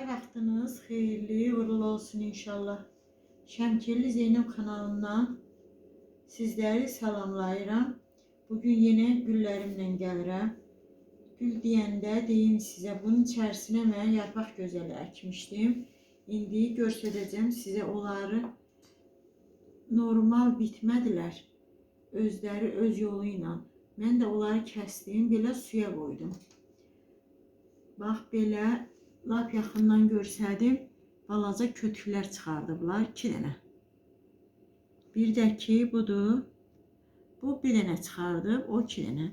Hər vaxtınız xeyirli, uğurlu olsun inşallah. Şəmkirli Zeynəb kanalından sizləri salamlayıram. Bugün yenə güllərimlə gəlirəm. Gül deyəndə deyim sizə bunun içərisinə mən yarpaq gözəli əkmişdim. İndi göstərəcəm sizə onları. Normal bitmədilər. Özləri öz yolu ilə. Mən də onları kəsdim, belə suya qoydum. Bax belə lap yaxından görsədim, balaca kötüklər çıxardıblar, 2 dənə. Bir də ki, budur. Bu bir dənə çıxardıb, o 2 dənə.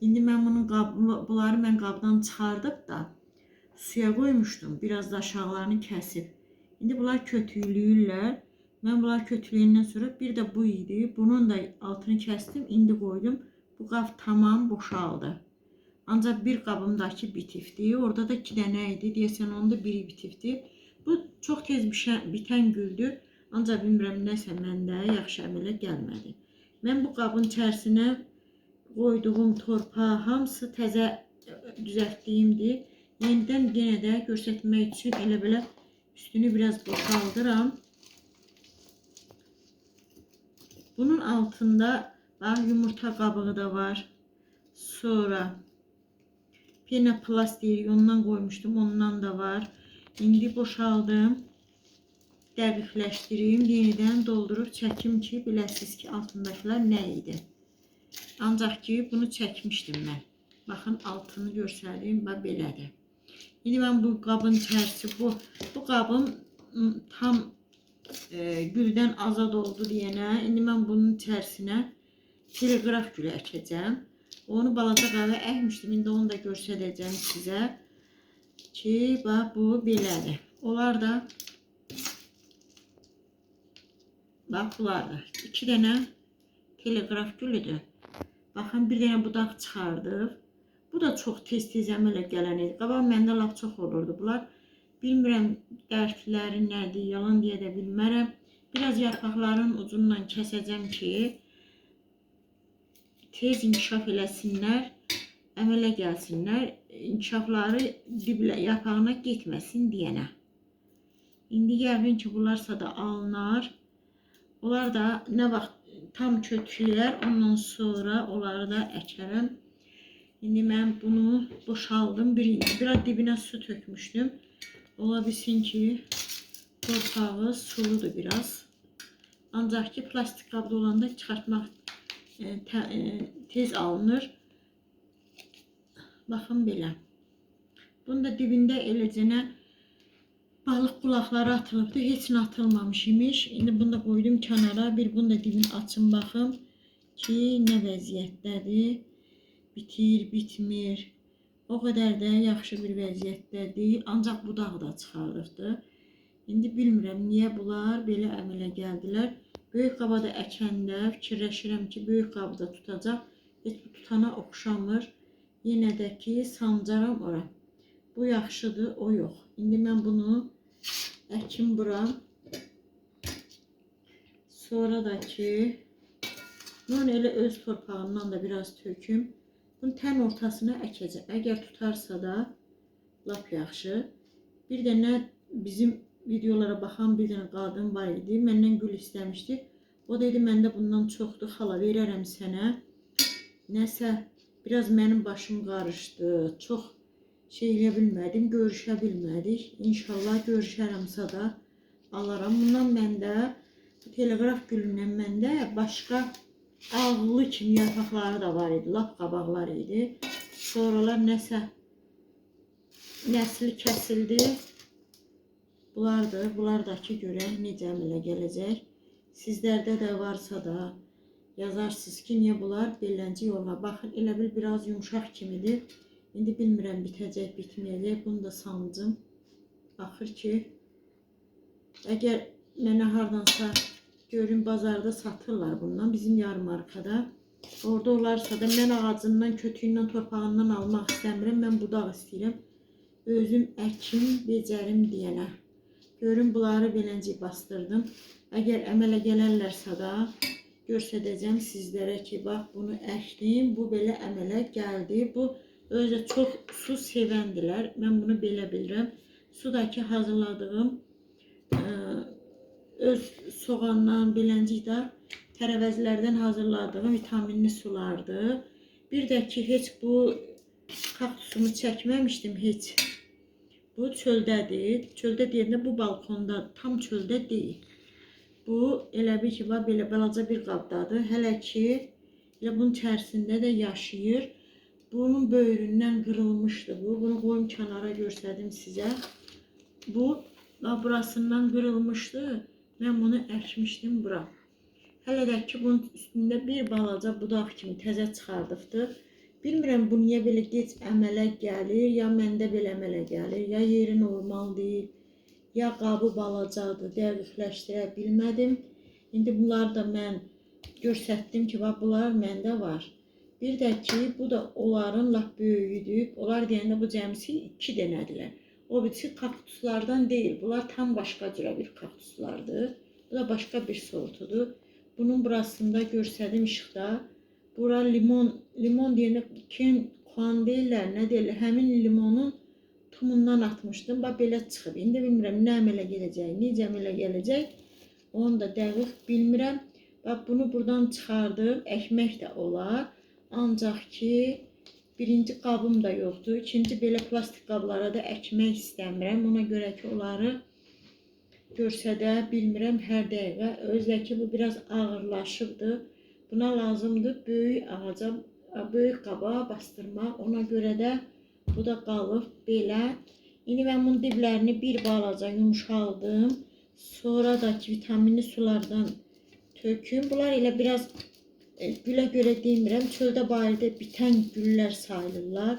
İndi mən bunun qab bunları mən qabdan çıxardıb da suya qoymuşdum. Biraz da aşağılarını kəsib. İndi bunlar kötüklüyürlər. Mən bunlar kötülüyündən sonra bir də bu idi. Bunun da altını kəsdim, indi qoydum. Bu qab tamam boşaldı. Ancaq bir qabımdakı bitifdi. Orada da iki dənə idi. Deyəsən onda biri bitifdi. Bu çox tez bişən, bitən güldür. Ancaq bilmirəm nəsə məndə yaxşı əmələ gəlmədi. Mən bu qabın içərisinə qoyduğum torpağı hamısı təzə düzəltdiyimdir. Yenidən yenə də göstərmək üçün elə belə üstünü biraz boşaldıram. Bunun altında bax yumurta qabığı da var. Sonra penoplast deyirik, ondan qoymuşdum, ondan da var. İndi boşaldım. Dəqiqləşdirim, yenidən doldurub çəkim ki, biləsiniz ki, altındakılar nə idi. Ancaq ki, bunu çəkmişdim mən. Baxın, altını göstərdim, bax belədir. İndi mən bu qabın içərisi, bu, bu qabım ım, tam e, güldən azad oldu deyənə, indi mən bunun içərisinə teleqraf gülü əkəcəm. Onu balaca qava əkmişdim, indi onu da göstərəcəm sizə ki, bax bu belədir. Onlar da bax bunlar da iki dənə teleqraf gülüdür. Baxın bir dənə budaq çıxardıb. Bu da çox tez-tez əmələ gələn idi. Qabaq məndə lap çox olurdu bunlar. Bilmirəm dərtləri nədir, yalan deyə də bilmərəm. Biraz yarpaqların ucundan kəsəcəm ki, tez inkişaf eləsinlər, əmələ gəlsinlər, inkişafları diblə yarpağına getməsin deyənə. İndi yəqin ki, bunlarsa da alınar. Onlar da nə vaxt tam kötülər, ondan sonra onları da əkərəm. İndi mən bunu boşaldım. Bir, biraz dibinə su tökmüşdüm. Ola bilsin ki, torpağı suludur biraz. Ancaq ki, plastik qabda olanda çıxartmaq tez alınır. Baxın belə. Bunun da dibində eləcənə balıq qulaqları atılıbdı. Heç nə atılmamış imiş. İndi bunu da qoydum kənara. Bir bunu da dibini açın baxım ki, nə vəziyyətdədir. Bitir, bitmir. O qədər də yaxşı bir vəziyyətdədir. Ancaq budaq da çıxarılıbdı. İndi bilmirəm niyə bunlar belə əmələ gəldilər. Böyük qaba da əkəndə fikirləşirəm ki, böyük qabı da tutacaq. Heç bu tutana oxşamır. Yenə də ki, sancaram ora. Bu yaxşıdır, o yox. İndi mən bunu əkim bura. Sonra da ki, bunu elə öz torpağından da biraz töküm. Bunu tən ortasına əkəcəm. Əgər tutarsa da lap yaxşı. Bir dənə bizim videolara baxan bir dənə qadın var idi. Məndən gül istəmişdi. O dedi məndə bundan çoxdur, xala verərəm sənə. Nəsə biraz mənim başım qarışdı. Çox şey eləyə bilmədim, görüşə bilmədik. İnşallah görüşərəmsə da alaram. Bundan məndə teleqraf gülündən məndə başqa ağlı kimi yarpaqları da var idi. Lap qabaqlar idi. Sonralar nəsə nəsli kəsildi. Bunlardır. Bunlardakı görək necə əmələ gələcək. Sizlərdə də varsa da yazarsınız ki, niyə bunlar belənci yolla. Baxın, elə bil biraz yumşaq kimidir. İndi bilmirəm bitəcək, bitməyəcək. Bunu da sancım. Axır ki, əgər mənə hardansa görün bazarda satırlar bundan bizim yarım arkada. Orada olarsa da mən ağacından, kötüyündən, torpağından almaq istəmirəm. Mən budaq istəyirəm. Özüm əkim, becərim deyənə. Görün bunları beləcə bastırdım. Əgər əmələ gələrlərsə də göstərəcəm sizlərə ki, bax bunu əkdim. Bu belə əmələ gəldi. Bu özü çox su sevəndilər. Mən bunu belə bilirəm. sudakı hazırladığım e, öz soğandan, biləncikdən, tərəvəzlərdən hazırladığım vitaminli sulardır. Bir də ki, heç bu kaktusumu çəkməmişdim heç. Bu çöldədir. Çöldə deyəndə bu balkonda, tam çöldə deyil. Bu elə bir ki, var belə balaca bir qabdadır. Hələ ki, elə bunun içərisində də yaşayır. Bunun böyründən qırılmışdı bu. Bunu qoyum kənara göstərdim sizə. Bu la burasından qırılmışdı. Mən bunu əkmişdim bura. Hələ də ki bunun üstündə bir balaca budaq kimi təzə çıxardıbdı. Bilmirəm bu niyə belə gec əmələ gəlir, ya məndə belə əmələ gəlir, ya yeri normal deyil, ya qabı balacadır, dəqiqləşdirə bilmədim. İndi bunları da mən göstərdim ki, bax bunlar məndə var. Bir də ki, bu da onların lap böyüyüdür. Onlar deyəndə bu cəmsi 2 dənədirlər. O birisi kaktuslardan değil. Bunlar tam başka cürə bir kaktuslardır. Bu da başka bir sortudur. Bunun burasında görsədim işıqda. Bura limon, limon deyəndə kim kuan deyirlər, nə deyirlər. Həmin limonun tumundan atmışdım. Bax belə çıxıb. İndi bilmirəm nə əmələ gələcək, necə əmələ gələcək. Onu da dəqiq bilmirəm. Bax bunu buradan çıxardım. Əkmək də olar. Ancaq ki birinci qabım da yoxdur. İkinci belə plastik qablara da əkmək istəmirəm. Ona görə ki, onları görsədə bilmirəm hər dəqiqə. Özdəki bu biraz ağırlaşıbdı. Buna lazımdır böyük ağaca, böyük qaba bastırmaq. Ona görə də bu da qalıb belə. İndi mən bunun diblərini bir balaca yumşaldım. Sonra da vitaminli sulardan töküm. Bunlar elə biraz e, gülə görə demirəm. Çöldə barədə bitən güllər sayılırlar.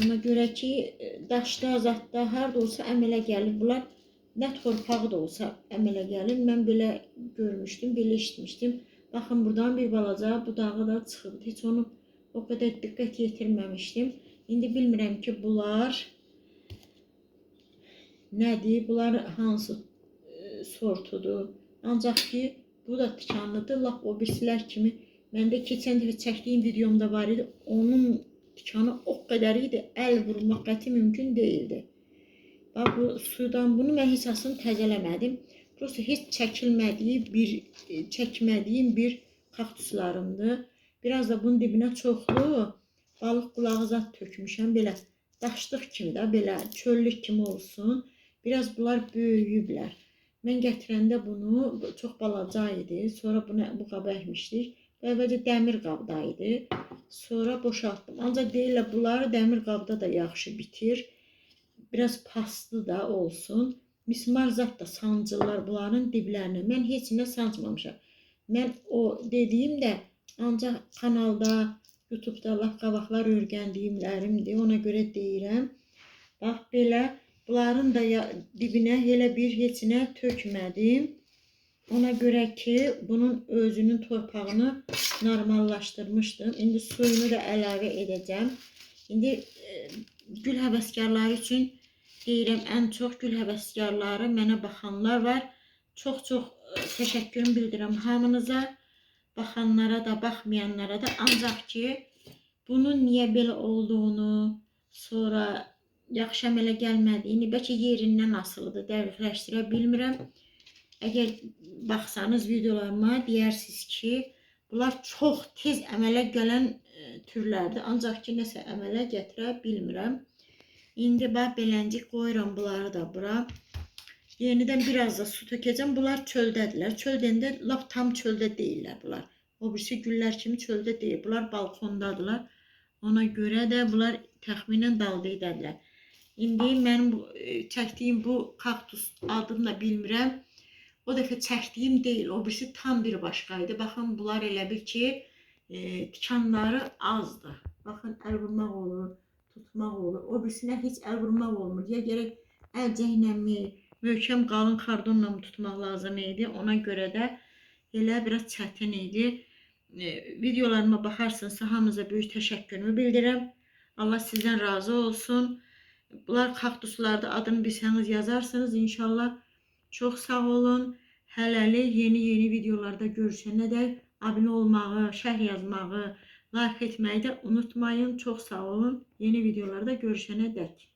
Ona görə ki, e, daşda, zatda, harda olsa əmələ gəlir. Bunlar nə torpağı da olsa əmələ gəlir. Mən belə görmüşdüm, belə eşitmişdim. Baxın, buradan bir balaca budağı da çıxıb. Heç onu o qədər diqqət yetirməmişdim. İndi bilmirəm ki, bunlar nədir? Bunlar hansı e, sortudur? Ancaq ki, bu da tikanlıdır. Lap o birisilər kimi. Məndə keçən dəfə çəkdiyim videomda var idi. Onun tikanı o qədər idi. Əl vurmaq qəti mümkün değildi. Bax bu sudan bunu mən heç asını təzələmədim. Prosta heç çəkilmədiyi bir e, çəkmədiyim bir kaktuslarımdır. Biraz da bunun dibinə çoxlu balıq qulağı zat tökmüşəm belə daşlıq kimi də belə çöllük kimi olsun. Biraz bunlar böyüyüblər. Mən gətirəndə bunu bu çox balaca idi. Sonra bunu bu qaba əkmişdik. Əvvəlcə dəmir qabda idi. Sonra boşaltdım. Ancaq deyirlər bunları dəmir qabda da yaxşı bitir. Biraz paslı da olsun. Mismar zat da sancırlar bunların diblərinə. Mən heç nə sancmamışam. Mən o dediyim də ancaq kanalda, YouTube'da Allah qabaqlar öyrəndiyimlərimdir. Ona görə deyirəm. Bax belə bunların da dibinə elə bir heçinə tökmədim. Ona görə ki, bunun özünün torpağını normallaşdırmışdım. İndi suyunu da əlavə edəcəm. İndi e, gül həvəskarları üçün deyirəm, ən çox gül həvəskarları mənə baxanlar var. Çox-çox e, təşəkkürümü bildirirəm hamınıza. Baxanlara da, baxmayanlara da. Ancaq ki, bunun niyə belə olduğunu, sonra yaxşı əmələ gəlmədiyini, bəlkə yerindən asılıdır, dəqiqləşdirə bilmirəm. Əgər baxsanız videolarıma deyirsiniz ki, bunlar çox tez əmələ gələn e, türlərdir. Ancaq ki, nəsə əmələ gətirə bilmirəm. İndi bax beləncik qoyuram bunları da bura. Yenidən biraz da su tökəcəm. Bunlar çöldədirlər. Çöldəndə lap tam çöldə deyillər bunlar. O birisi güllər kimi çöldə deyil. Bunlar balkondadırlar. Ona görə də bunlar təxminən daldaydadırlar. İndi mənim bu, e, çəkdiyim bu kaktus adını da bilmirəm. O dəfə çəkdiyim deyil. O birisi tam bir başqaydı. Baxın bunlar elə bir ki, e, tikanları azdır. Baxın əl olur, tutmaq olur. O birisinə heç əl vurmaq olmur. Ya gərək əlcəkləmi, möhkəm qalın kardonla tutmaq lazım idi. Ona görə də elə biraz çətin idi. E, videolarıma baxarsınızsa hamınıza böyük təşəkkürümü bildirirəm. Allah sizdən razı olsun. Bunlar kaktuslarda adını bilsəniz yazarsınız inşallah. Çok sağ olun. Hələlik yeni-yeni videolarda görüşənədək abunə olmağı, şərh yazmağı, like etməyi də unutmayın. Çox sağ olun. Yeni videolarda görüşənədək.